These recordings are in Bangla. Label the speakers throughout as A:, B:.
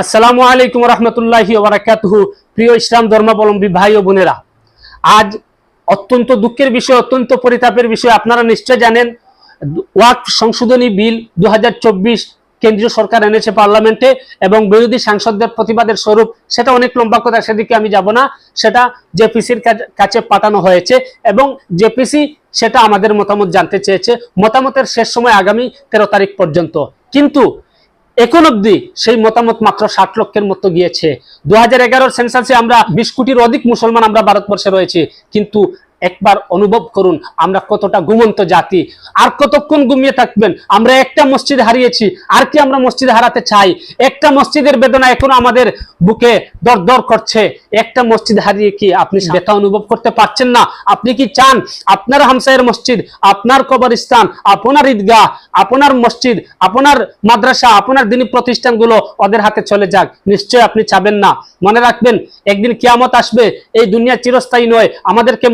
A: আসসালামু আলাইকুম রহমতুল্লাহি ওবরাকাতুহু প্রিয় ইসলাম ধর্মাবলম্বী ভাই ও বোনেরা, আজ অত্যন্ত দুঃখের বিষয়, অত্যন্ত পরিতাপের বিষয় আপনারা নিশ্চয় জানেন। ওয়াক সংশোধনী বিল দুহাজার চব্বিশ কেন্দ্রীয় সরকার এনেছে পার্লামেন্টে এবং বিরোধী সাংসদদের প্রতিবাদের স্বরূপ সেটা অনেক লম্বা কথা, সেদিকে আমি যাব না। সেটা জেপিসির কাছে পাঠানো হয়েছে এবং জেপিসি সেটা আমাদের মতামত জানতে চেয়েছে। মতামতের শেষ সময় আগামী তেরো তারিখ পর্যন্ত। কিন্তু এখন অব্দি সেই মতামত মাত্র ষাট লক্ষের মতো গিয়েছে। দু হাজার সেন্সাসে আমরা বিশ কোটির অধিক মুসলমান আমরা ভারতবর্ষে রয়েছে। কিন্তু একবার অনুভব করুন, আমরা কতটা ঘুমন্ত জাতি। আর কতক্ষণ ঘুমিয়ে থাকবেন? আমরা একটা মসজিদ হারিয়েছি, আর কি আমরা মসজিদ হারাতে চাই? একটা মসজিদের বেদনা এখন আমাদের বুকে দর দর করছে। একটা মসজিদ হারিয়ে কি আপনি ব্যথা অনুভব করতে পারছেন না? আপনি কি চান? আপনার হামসায়ের মসজিদ, আপনার কবরস্থান, আপনার ঈদগাহ, আপনার মসজিদ, আপনার মাদ্রাসা, আপনার দিনী প্রতিষ্ঠানগুলো ওদের হাতে চলে যাক। নিশ্চয় আপনি চাবেন না। মনে রাখবেন, একদিন কিয়ামত আসবে, এই দুনিয়া চিরস্থায়ী নয়। আমাদেরকে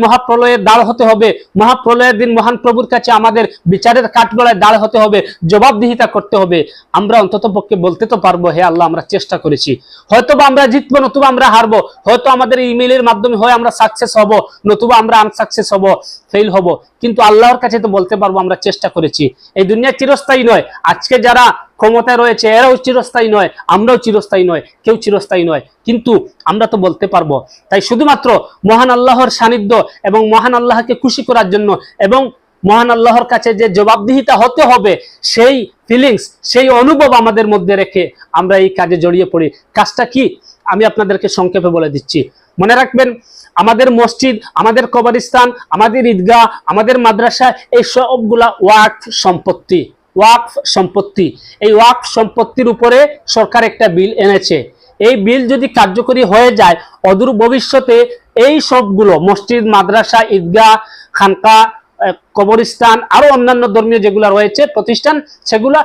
A: মহাপ্রলয়ের দাঁড় হতে হবে। মহাপ্রলয়ের দিন মহান প্রভুর কাছে আমাদের বিচারের কাঠগড়ায় দাঁড় হতে হবে, জবাবদিহিতা করতে হবে। আমরা অন্তত পক্ষে বলতে তো পারব, হে আল্লাহ, আমরা চেষ্টা করেছি। হয়তো বা আমরা জিতবো, নতুবা আমরা হারবো। হয়তো আমাদের ইমেইলের মাধ্যমে হয় আমরা সাকসেস হব, নতুবা আমরা আনসাকসেস হব ফেল হব। কিন্তু আল্লাহর কাছে তো বলতে পারব, আমরা চেষ্টা করেছি। এই দুনিয়া চিরস্থায়ী নয়। আজকে যারা ক্ষমতায় রয়েছে, এরাও চিরস্থায়ী নয়, আমরাও চিরস্থায়ী নয়, কেউ চিরস্থায়ী নয়। কিন্তু আমরা তো বলতে পারব, তাই শুধুমাত্র মহান আল্লাহর সান্নিধ্য এবং মহান আল্লাহকে খুশি করার জন্য এবং মহান আল্লাহর কাছে যে জবাবদিহিতা হতে হবে, সেই ফিলিংস সেই অনুভব আমাদের মধ্যে রেখে আমরা এই কাজে জড়িয়ে পড়ি। কাজটা কি? আমি আপনাদেরকে সংক্ষেপে বলে দিচ্ছি। মনে রাখবেন, আমাদের মসজিদ, আমাদের কবরস্থান, আমাদের ঈদগাহ, আমাদের মাদ্রাসা, এই সবগুলা ওয়াক সম্পত্তি। ওয়াক সম্পত্তি। এই ওয়াক সম্পত্তির উপরে সরকার একটা বিল এনেছে। এই বিল যদি কার্যকরী হয়ে যায়, অদূর ভবিষ্যতে এই সবগুলো, মসজিদ, মাদ্রাসা, ঈদগাহ, খানকা কবরস্থান, আরও অন্যান্য ধর্মীয় যেগুলো রয়েছে, প্রতিষ্ঠান, সেগুলো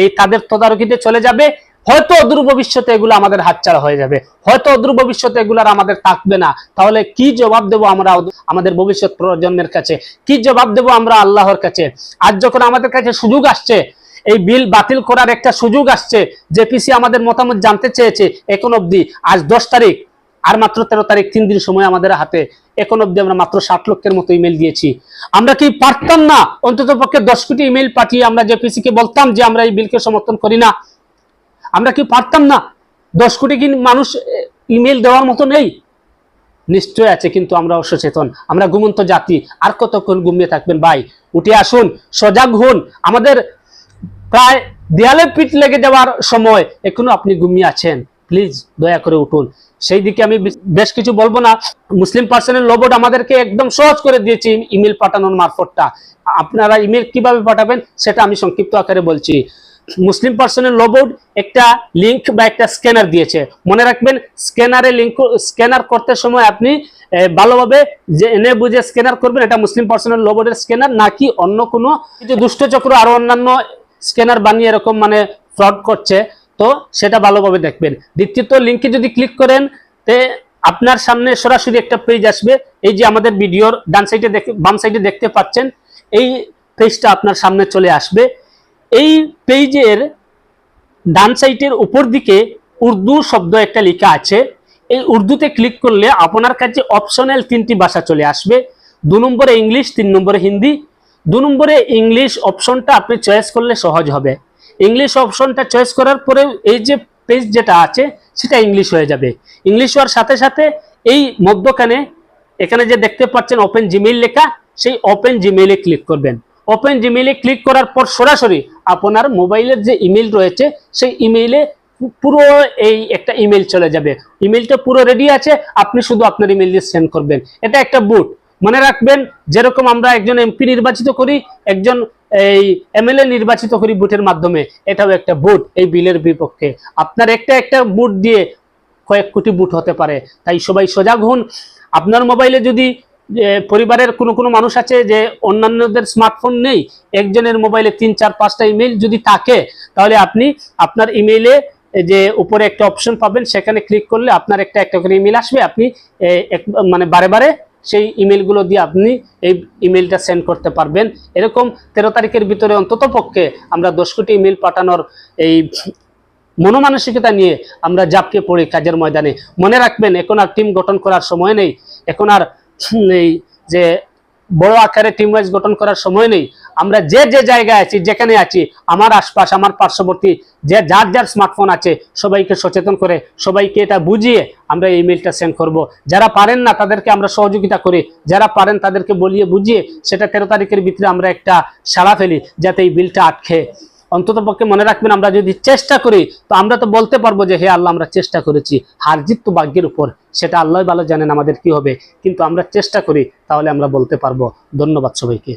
A: এই তাদের তদারকিতে চলে যাবে। হয়তো অদূর ভবিষ্যতে এগুলো আমাদের হাতছাড়া হয়ে যাবে। হয়তো অদূর ভবিষ্যতে এগুলো আর আমাদের থাকবে না। তাহলে কি জবাব দেবো আমরা আমাদের ভবিষ্যৎ প্রজন্মের কাছে? কি জবাব দেবো আমরা আল্লাহর কাছে? আজ যখন আমাদের কাছে সুযোগ আসছে, এই বিল বাতিল করার একটা সুযোগ আসছে জেপিসি আমাদের মতামত জানতে চেয়েছে, এখন অবধি, আজ দশ তারিখ, আর মাত্র তেরো তারিখ, তিন দিন সময় আমাদের হাতে, এখন অব্দি আমরা মাত্র ষাট লক্ষের মতো ইমেল দিয়েছি। আমরা কি পারতাম না? অন্তত পক্ষে দশ কোটি ইমেল পাঠিয়ে আমরা জেপিসি কে বলতাম যে আমরা এই বিলকে সমর্থন করি না? আমরা কি পারতাম না। দশ কোটি কি মানুষ ইমেল দেওয়ার মতো নেই? নিশ্চয় আছে, কিন্তু আমরা অসচেতন। আমরা ঘুমন্ত জাতি, আর কতক্ষণ ঘুমিয়ে থাকবেন? ভাই, উঠে আসুন, সজাগ হন। আমাদের প্রায় দেয়ালে পিঠ লেগে যাওয়ার সময় এখনও আপনি ঘুমিয়ে আছেন। প্লিজ, দয়া করে উঠুন। সেই দিকে আমি বেশ- কিছু বলব না। মুসলিম পার্সনের লোবোর্ড আমাদেরকে একদম সহজ করে দিয়েছি ইমেল পাঠানোর মারফতটা। আপনারা ইমেল কীভাবে পাঠাবেন, সেটা আমি সংক্ষিপ্ত আকারে বলছি। মুসলিম পার্সনের লোবোর্ড একটা লিংক বা একটা স্ক্যানার দিয়েছে। মনে রাখবেন স্ক্যানারে লিঙ্ক স্ক্যানার করতে সময় আপনি ভালোভাবে এনে বুঝে স্ক্যানার করবেন, এটা মুসলিম পার্সনের লোবোর্ডের স্ক্যানার নাকি অন্য কোনো যে দুষ্টচক্র আরও অন্যান্য স্ক্যানার বানিয়ে এরকম মানে ফ্রড করছে, তো সেটা ভালোভাবে দেখবেন। দ্বিতীয়ত লিঙ্কে যদি ক্লিক করেন, তে আপনার সামনে সরাসরি একটা পেজ আসবে। এই যে আমাদের ভিডিওর ডান সাইডে দেখে, বাম সাইডে দেখতে পাচ্ছেন, এই পেজটা আপনার সামনে চলে আসবে। এই পেজের ডান সাইটের উপর দিকে উর্দু শব্দ একটা লেখা আছে। এই উর্দুতে ক্লিক করলে আপনার কাছে অপশনাল তিনটি ভাষা চলে আসবে। দু নম্বরে ইংলিশ তিন নম্বরে হিন্দি দু নম্বরে ইংলিশ অপশনটা আপনি চয়েস করলে সহজ হবে। ইংলিশ অপশনটা চয়েস করার পরে এই যে পেজ যেটা আছে, সেটা ইংলিশ হয়ে যাবে। ইংলিশ হওয়ার সাথে সাথে এই মধ্যখানে এখানে যে দেখতে পাচ্ছেন ওপেন জিমেইল লেখা, সেই ওপেন জিমেইলে ক্লিক করবেন। ওপেন জিমেইলে ক্লিক করার পর সরাসরি আপনার মোবাইলের যে ইমেল রয়েছে, সেই ইমেইলে পুরো এই একটা ইমেল চলে যাবে। ইমেলটা পুরো রেডি আছে, আপনি শুধু আপনার ইমেল দিয়ে সেন্ড করবেন। এটা একটা বুট মনে রাখবেন, যেরকম আমরা একজন এমপি নির্বাচিত করি, একজন এই এমএলএ নির্বাচিত করি বুটের মাধ্যমে, এটাও একটা বুট এই বিলের বিপক্ষে। আপনার একটা একটা বুট দিয়ে কয়েক কোটি বুট হতে পারে। তাই সবাই সজাগ হন। আপনার মোবাইলে যদি যে পরিবারের কোনো কোনো মানুষ আছে যে অন্যান্যদের স্মার্টফোন নেই, একজনের মোবাইলে তিন, চার, পাঁচটা ইমেল যদি থাকে, তাহলে আপনি আপনার ইমেইলে যে উপরে একটা অপশন পাবেন, সেখানে ক্লিক করলে আপনার একটা একটা করে ইমেল আসবে। আপনি মানে বারে বারে সেই ইমেলগুলো দিয়ে আপনি এই ইমেলটা সেন্ড করতে পারবেন। এরকম তেরো তারিখের ভিতরে অন্তত পক্ষে আমরা দশ কোটি ইমেল পাঠানোর এই মনোমানসিকতা নিয়ে আমরা জাপকে পড়ি কাজের ময়দানে। মনে রাখবেন, এখন আর টিম গঠন করার সময় নেই। এখন আর এই যে বড় আকারে টিম ওয়াইজ গঠন করার সময় নেই। আমরা যে যে জায়গায় আছি, যেখানে আছি, আমার আশপাশ, আমার পার্শ্ববর্তী, যে যার যার স্মার্টফোন আছে, সবাইকে সচেতন করে, সবাইকে এটা বুঝিয়ে আমরা এই মেলটা সেন্ড করব। যারা পারেন না, তাদেরকে আমরা সহযোগিতা করি। যারা পারেন, তাদেরকে বলিয়ে বুঝিয়ে, সেটা তেরো তারিখের ভিতরে আমরা একটা সাড়া ফেলি, যাতে এই বিলটা আটকে। অন্তত পক্ষে মনে রাখবেন আমরা যদি চেষ্টা করি, তো আমরা তো বলতে পারব যে হে আল্লাহ, আমরা চেষ্টা করেছি। হার জিত তো ভাগ্যের উপর, সেটা আল্লাহ ভালো জানেন আমাদের কি হবে। কিন্তু আমরা চেষ্টা করি, তাহলে আমরা বলতে পারব। ধন্যবাদ সবাইকে।